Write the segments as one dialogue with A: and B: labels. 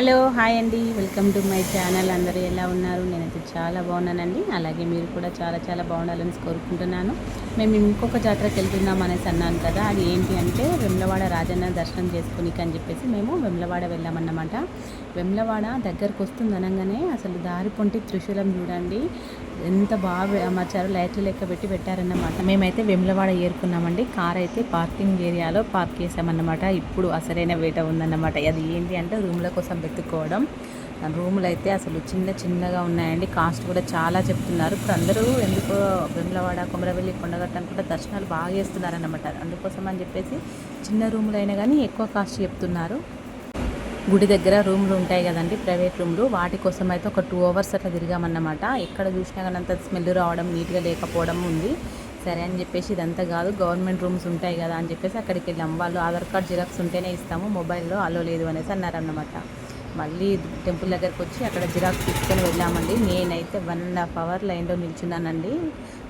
A: Hello hi అండి. Welcome to my channel. అందరూ ఎలా ఉన్నారు? నేనైతే చాలా బాగున్నానండి. అలాగే మీరు కూడా చాలా చాలా బాగుండాలని కోరుకుంటున్నాను. మేము ఇంకొక జాతరకి వెళ్తున్నాం అనేసి అన్నాను కదా. అది ఏంటి అంటే వెమ్లవాడ రాజన్న దర్శనం చేసుకునికి అని చెప్పేసి మేము వెమ్లవాడ వెళ్ళామన్నమాట. వెమ్లవాడ దగ్గరకు వస్తుంది అనగానే అసలు దారి పొంటి త్రిశూలం చూడండి. ఎంత బాగా అమర్చారు లైట్లు లెక్క పెట్టి పెట్టారన్నమాట. మేమైతే వెమ్లవాడ ఏరుకున్నామండి. కార్ అయితే పార్కింగ్ ఏరియాలో పార్క్ చేసామన్నమాట. ఇప్పుడు అసలైన వేట ఉందన్నమాట. అది ఏంటి అంటే రూమ్ల కోసం వెతుక్కోవడం. రూములు అయితే అసలు చిన్న చిన్నగా ఉన్నాయండి. కాస్ట్ కూడా చాలా చెప్తున్నారు. ఇప్పుడు అందరూ ఎందుకో వెమ్లవాడ కొమరవెల్లి కొండగట్ట అనుకుంటే దర్శనాలు బాగా చేస్తున్నారన్నమాట. అందుకోసం అని చెప్పేసి చిన్న రూములు అయినా కానీ ఎక్కువ కాస్ట్ చెప్తున్నారు. గుడి దగ్గర రూమ్లు ఉంటాయి కదండి ప్రైవేట్ రూమ్లు. వాటి కోసం అయితే ఒక టూ అవర్స్ అట్లా తిరిగామన్నమాట. ఎక్కడ చూసినా కానీ అంత స్మెల్ రావడం నీట్గా లేకపోవడం ఉంది. సరే అని చెప్పేసి ఇదంతా కాదు గవర్నమెంట్ రూమ్స్ ఉంటాయి కదా అని చెప్పేసి అక్కడికి వెళ్ళాం. వాళ్ళు ఆధార్ కార్డ్ జిరాక్స్ ఉంటేనే ఇస్తాము. మొబైల్లో అలో లేదు అనేసి అన్నారన్నమాట. మళ్ళీ టెంపుల్ దగ్గరకు వచ్చి అక్కడ జిరాక్స్ తీసుకొని వెళ్ళామండి. నేనైతే వన్ అండ్ హాఫ్ అవర్ లైన్లో నిల్చున్నానండి.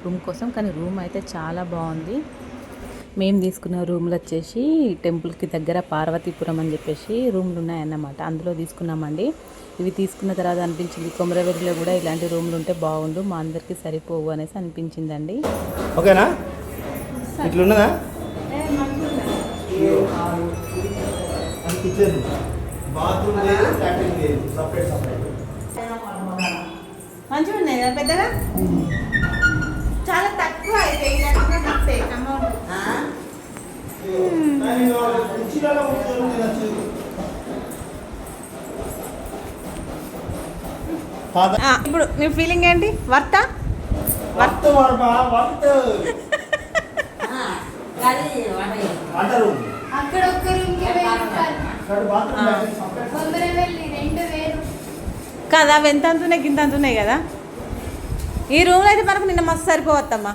A: రూమ్ కోసం కానీ రూమ్ అయితే చాలా బాగుంది. మేము తీసుకున్న రూమ్లు వచ్చేసి టెంపుల్కి దగ్గర పార్వతీపురం అని చెప్పేసి రూమ్లు ఉన్నాయన్నమాట. అందులో తీసుకున్నామండి. ఇవి తీసుకున్న తర్వాత అనిపించింది కొమరవెల్లిలో కూడా ఇలాంటి రూమ్లు ఉంటే బాగుండు మా అందరికీ సరిపోవు అనేసి అనిపించిందండి.
B: ఓకేనా? ఇట్లున్నదా?
A: మంచిగా ఉన్నాయి కదా పెద్దగా? చాలా తక్కువ అయితే
B: కుర్చీలలో కూర్చొని తినచ్చు పాత
A: ఇప్పుడు మీ ఫీలింగ్ ఏంటి? వర్త?
B: వర్త్ మరపా వర్త్. రూమ్.
C: అక్కడ
A: కదా అవి ఎంత అంతున్నాయి గింత అంతున్నాయి కదా? ఈ రూమ్లో అయితే మనకు నిన్న మస్తు సరిపోవద్దమ్మా.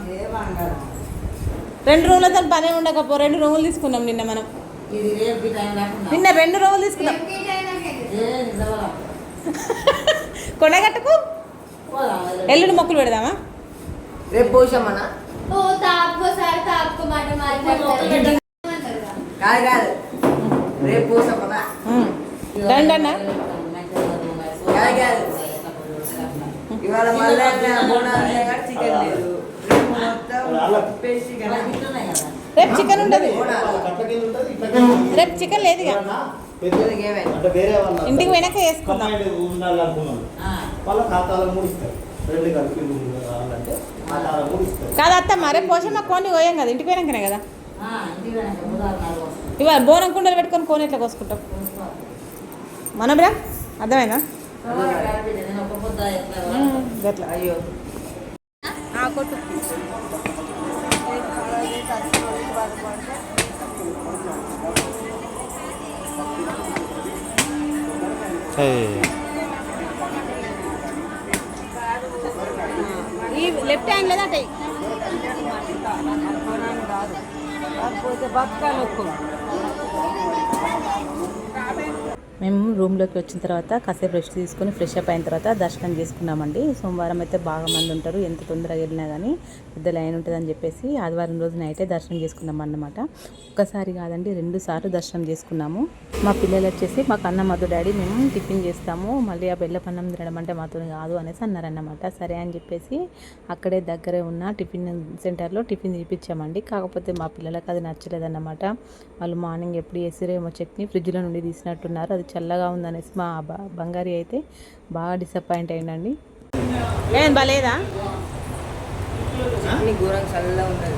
A: రెండు రూమ్లతో పని ఉండకపో రెండు రూములు తీసుకున్నాం నిన్న మనం. నిన్న రెండు రూములు తీసుకున్నాం. కొడగట్టకు? ఎల్లుండి మొక్కులు పెడదామా?
D: రేపు పోసామన్నా కాదు? కాదు రేపు.
A: రండి అన్న?
D: కాదు కాదు. ఇవాళ మళ్ళీ చికెన్ లేదు. రేపు
A: చికెన్
B: ఉంటుంది.
A: రేపు చికెన్ లేదు ఇంటికి వెనక వేసుకుందాం. కాదు అత్తమ్మ రేపు పోషమ్మ కోని కోయం కదా ఇంటికి పోయినాకనే కదా? ఇవాళ బోనం కుండలు పెట్టుకొని కోని ఎట్లా కోసుకుంటాం? మనం రా అర్థమైందా? గట్లా.
D: అయ్యో.
A: కొట్టు ఈ లెఫ్ట్ హ్యాండ్ లేదా అటై మేము రూమ్లోకి వచ్చిన తర్వాత కాసేపు రెస్ట్ తీసుకొని ఫ్రెష్ అప్ అయిన తర్వాత దర్శనం చేసుకున్నామండి. సోమవారం అయితే బాగా మంది ఉంటారు. ఎంత తొందరగా వెళ్ళినా కానీ పెద్ద లైన్ ఉంటుందని చెప్పేసి ఆదివారం రోజు నైటే దర్శనం చేసుకున్నాం అన్నమాట ఒక్కసారి కాదండి రెండు సార్లు దర్శనం చేసుకున్నాము. మా పిల్లలు వచ్చేసి మా కన్న మధు డాడీ మేము టిఫిన్ చేస్తాము. మళ్ళీ ఆ బెల్లపన్నం తినడం అంటే మాతో కాదు అనేసి అన్నారన్నమాట. సరే అని చెప్పేసి అక్కడే దగ్గరే ఉన్న టిఫిన్ సెంటర్లో టిఫిన్ తినిపించామండి. కాకపోతే మా పిల్లలకు అది నచ్చలేదన్నమాట. వాళ్ళు మార్నింగ్ ఎప్పుడు వేసిరేమో చట్నీ ఫ్రిడ్జ్లో నుండి తీసినట్టున్నారు. అది చల్లగా ఉందనేసి మా బంగారి అయితే బాగా డిసప్పాయింట్ అయిందండి. ఏం
D: ఉన్నది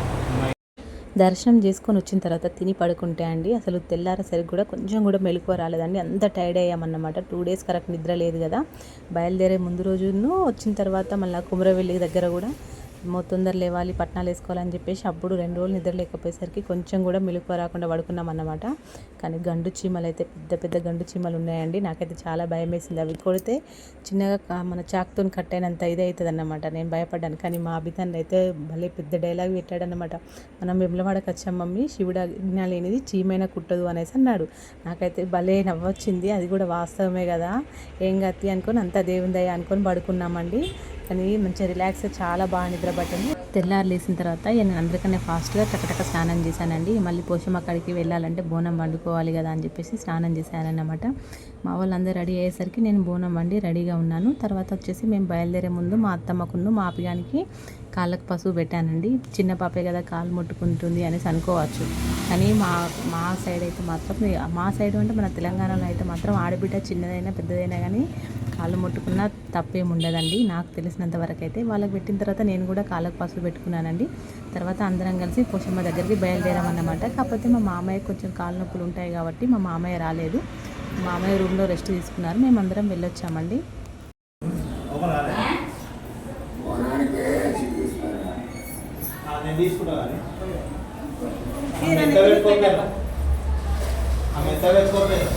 A: దర్శనం చేసుకొని వచ్చిన తర్వాత తిని పడుకుంటే అండి అసలు తెల్లారేసరికి కూడా కొంచెం కూడా మెలకువ రాలేదండి. అంత టైర్డ్ అయ్యామన్నమాట. టూ డేస్ కరెక్ట్ నిద్ర లేదు కదా. బయలుదేరే ముందు రోజును వచ్చిన తర్వాత మళ్ళీ కుమరవెల్లి దగ్గర కూడా తొందర లేవాలి పట్నాలు వేసుకోవాలని చెప్పేసి అప్పుడు రెండు రోజులు నిద్ర లేకపోయేసరికి కొంచెం కూడా మెలకువ రాకుండా పడుకున్నాం అన్నమాట. కానీ గండు చీమలు అయితే పెద్ద పెద్ద గండు చీమలు ఉన్నాయండి. నాకైతే చాలా భయం వేసింది. అవి కొడితే చిన్నగా మన చాక్తో కట్ అయినంత ఇది అవుతుంది అన్నమాట నేను భయపడ్డాను. కానీ మా అభితాన్ని అయితే భలే పెద్ద డైలాగ్ పెట్టాడనమాట మనం వెమ్లవాడకి వచ్చాం మమ్మీ శివుడు ఆజ్ఞ లేనిది చీమైనా కుట్టదు అనేసి అన్నాడు. నాకైతే భలే నవ్వొచ్చింది. అది కూడా వాస్తవమే కదా. ఏం గతి అనుకొని అంత దేవుని దయ అనుకొని పడుకున్నామండి. కానీ మంచిగా రిలాక్స్ చాలా బాగా నిద్ర పట్టింది. తెల్లారు లేచిన తర్వాత నేను అందరికన్నా ఫాస్ట్గా టకటక స్నానం చేశానండి. మళ్ళీ పోషమ్మ కాడికి వెళ్ళాలంటే బోనం వండుకోవాలి కదా అని చెప్పేసి స్నానం చేశానన్నమాట. మా వాళ్ళందరూ రెడీ అయ్యేసరికి నేను బోనం వండి రెడీగా ఉన్నాను. తర్వాత వచ్చేసి మేము బయలుదేరే ముందు మా అత్తమ్మకును మా అప్పగానికి కాళ్ళకు పసుపు పెట్టానండి. చిన్న పాపే కదా కాలు ముట్టుకుంటుంది అనేసి అనుకోవచ్చు. కానీ మా మా సైడ్ అయితే మాత్రం మా సైడ్ అంటే మన తెలంగాణలో అయితే మాత్రం ఆడబిడ్డ చిన్నదైనా పెద్దదైనా కానీ కాళ్ళు ముట్టుకున్నా తప్పేం ఉండదండి. నాకు తెలిసినంత వరకు అయితే వాళ్ళకి పెట్టిన తర్వాత నేను కూడా కాళ్ళకు పసుపు పెట్టుకున్నానండి. తర్వాత అందరం కలిసి పోషమ్మ దగ్గరికి బయలుదేరామన్నమాట. కాకపోతే మా మామయ్య కొంచెం కాళ్ళ నొప్పులు ఉంటాయి కాబట్టి మా మామయ్య రాలేదు. మా మామయ్య రూమ్లో రెస్ట్ తీసుకున్నారు. మేమందరం వెళ్ళొచ్చామండి
B: ఓపెన్ కాలే ఆ, నేను తీసుకుంటా కానీ. ఆమె ఎంత పెట్టుకోలేదు ఆమె ఎంత పెట్టుకోలేదు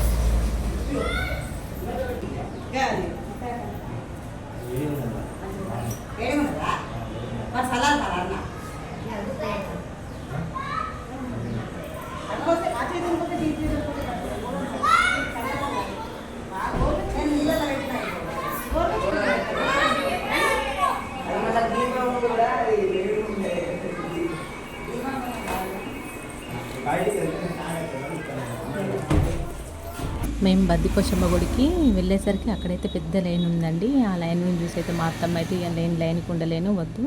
A: మేము బద్దిపోషమ్మ గుడికి వెళ్ళేసరికి అక్కడైతే పెద్ద లైన్ ఉందండి. ఆ లైన్ చూసి అయితే మా అత్తమ్మ అయితే ఇక లైన్ లైన్కి ఉండలేను వద్దు.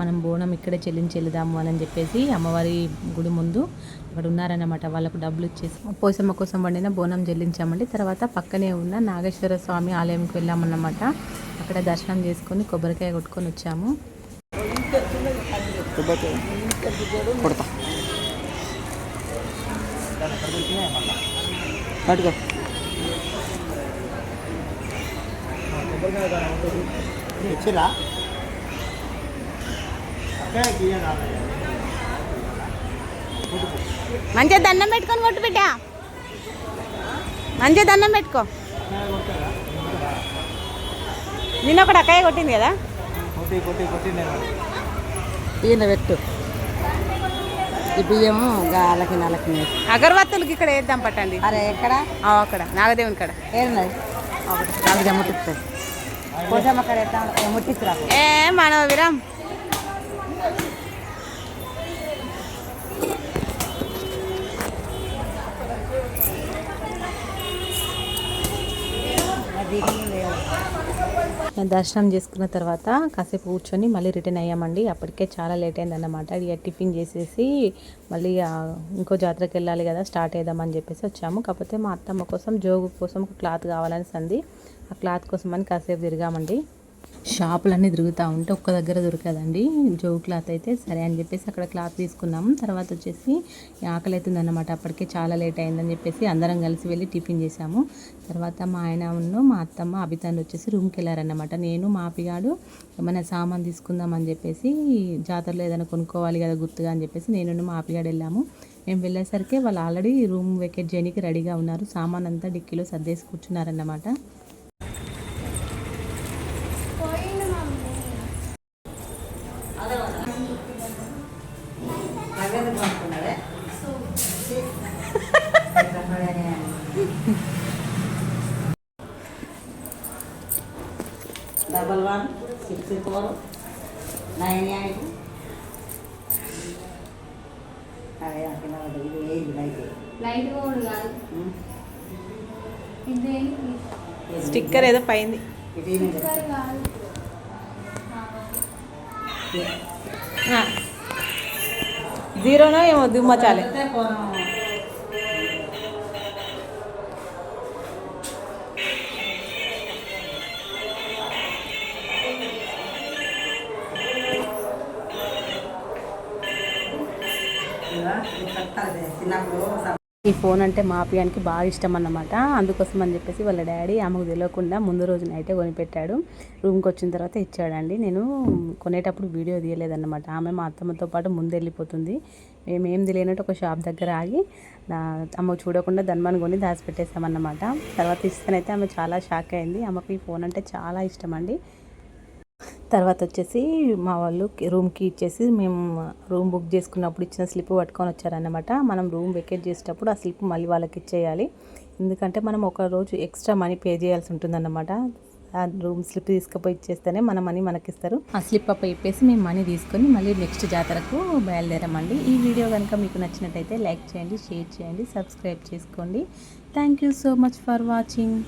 A: మనం బోనం ఇక్కడే చెల్లించి వెళ్దాము అని చెప్పేసి అమ్మవారి గుడి ముందు అక్కడ ఉన్నారన్నమాట. వాళ్ళకు డబ్బులు ఇచ్చేసి పోసమ్మ కోసం వండిన బోనం చెల్లించామండి. తర్వాత పక్కనే ఉన్న నాగేశ్వర స్వామి ఆలయంకి వెళ్ళామన్నమాట. అక్కడ దర్శనం చేసుకొని కొబ్బరికాయ కొట్టుకొని వచ్చాము.
D: పట్టుకో
B: ఇచ్చిరా?
A: మంచిగా దండం పెట్టుకొని కొట్టు బిడ్డ. మంచిగా దండం పెట్టుకో. నిన్న ఒకటి అక్కయ్య కొట్టింది కదా?
D: ఈయన పెట్టు. ఈ బియ్యము గాలకి నలకి
A: అగరవత్తులకి ఇక్కడ వేద్దాం పట్టండి.
D: అరే ఎక్కడ?
A: ఆ, అక్కడ. నాగదేవుని కాడ.
D: ఏడున్నది నాకు ముట్టిస్తుంది
A: ఏ విరామ్ దర్శనం చేసుకున్న తర్వాత కాసేపు కూర్చొని మళ్ళీ రిటర్న్ అయ్యామండి. అప్పటికే చాలా లేట్ అయిందన్నమాట. ఇక టిఫిన్ చేసేసి మళ్ళీ ఇంకో జాతరకి వెళ్ళాలి కదా స్టార్ట్ అయిద్దామని చెప్పేసి వచ్చాము. కాకపోతే మా అత్తమ్మ కోసం జోగు కోసం ఒక క్లాత్ కావాలని సంది ఆ క్లాత్ కోసం అని కాసేపు తిరిగామండి. షాపులన్నీ తిరుగుతూ ఉంటే ఒక్క దగ్గర దొరకదండి. జోగు క్లాత్ అయితే సరే అని చెప్పేసి అక్కడ క్లాత్ తీసుకున్నాము తర్వాత వచ్చేసి ఆకలి అవుతుందన్నమాట. అప్పటికే చాలా లేట్ అయిందని చెప్పేసి అందరం కలిసి వెళ్ళి టిఫిన్ చేసాము తర్వాత మా ఆయన ఉన్న మా అత్తమ్మ అభితాన్ని వచ్చేసి రూమ్కి వెళ్ళారన్నమాట. నేను మా పిగాడు ఏమైనా సామాన్ తీసుకుందామని చెప్పేసి జాతరలో ఏదైనా కొనుక్కోవాలి కదా గుర్తుగా అని చెప్పేసి నేను మా పిగాడు వెళ్ళాము. మేము వెళ్ళేసరికి వాళ్ళు ఆల్రెడీ రూమ్ వెకేట్ చేయడానికి రెడీగా ఉన్నారు. సామాన్ అంతా డిక్కీలో సర్దేసి కూర్చున్నారన్నమాట
C: పోయింది mummy
D: double one six four nine eight. అదే అక్కడ ఇది ఏది అయితే
C: లైట్ కూడా కాదు.
A: స్టిక్కర్ ఏదో పైంది.
C: స్టిక్కర్ కాదు.
A: జీరోనో ఏమో దుమ్మచాలి ఈ ఫోన్ అంటే మా పియానికి బాగా ఇష్టం అన్నమాట. అందుకోసం అని చెప్పేసి వాళ్ళ డాడీ ఆమెకు తెలియకుండా ముందు రోజున అయితే కొనిపెట్టాడు. రూమ్కి వచ్చిన తర్వాత ఇచ్చాడండి. నేను కొనేటప్పుడు వీడియో తీయలేదన్నమాట. ఆమె మా అత్తమ్మతో పాటు ముందు వెళ్ళిపోతుంది. మేము ఏం తెలియనట్టు ఒక షాప్ దగ్గర ఆగి అమ్మ చూడకుండా ధన్మని కొని దాచిపెట్టేసామన్నమాట తర్వాత ఇస్తేనైతే ఆమె చాలా షాక్ అయింది. ఆమెకు ఈ ఫోన్ అంటే చాలా ఇష్టం అండి. తర్వాత వచ్చేసి మా వాళ్ళు రూమ్కి ఇచ్చేసి మేము రూమ్ బుక్ చేసుకున్నప్పుడు ఇచ్చిన స్లిప్ పట్టుకొని వచ్చారన్నమాట. మనం రూమ్ వెకేట్ చేసేటప్పుడు ఆ స్లిప్ మళ్ళీ వాళ్ళకి ఇచ్చేయాలి. ఎందుకంటే మనం ఒక రోజు ఎక్స్ట్రా మనీ పే చేయాల్సి ఉంటుందన్నమాట. ఆ రూమ్ స్లిప్ తీసుకుపోయి ఇచ్చేస్తేనే మన మనీ మనకిస్తారు. ఆ స్లిప్ అప్ ఇప్పేసి మేము మనీ తీసుకొని మళ్ళీ నెక్స్ట్ జాతరకు బయలుదేరామండి. ఈ వీడియో కనుక మీకు నచ్చినట్టయితే లైక్ చేయండి షేర్ చేయండి సబ్స్క్రైబ్ చేసుకోండి. Thank you so much for watching.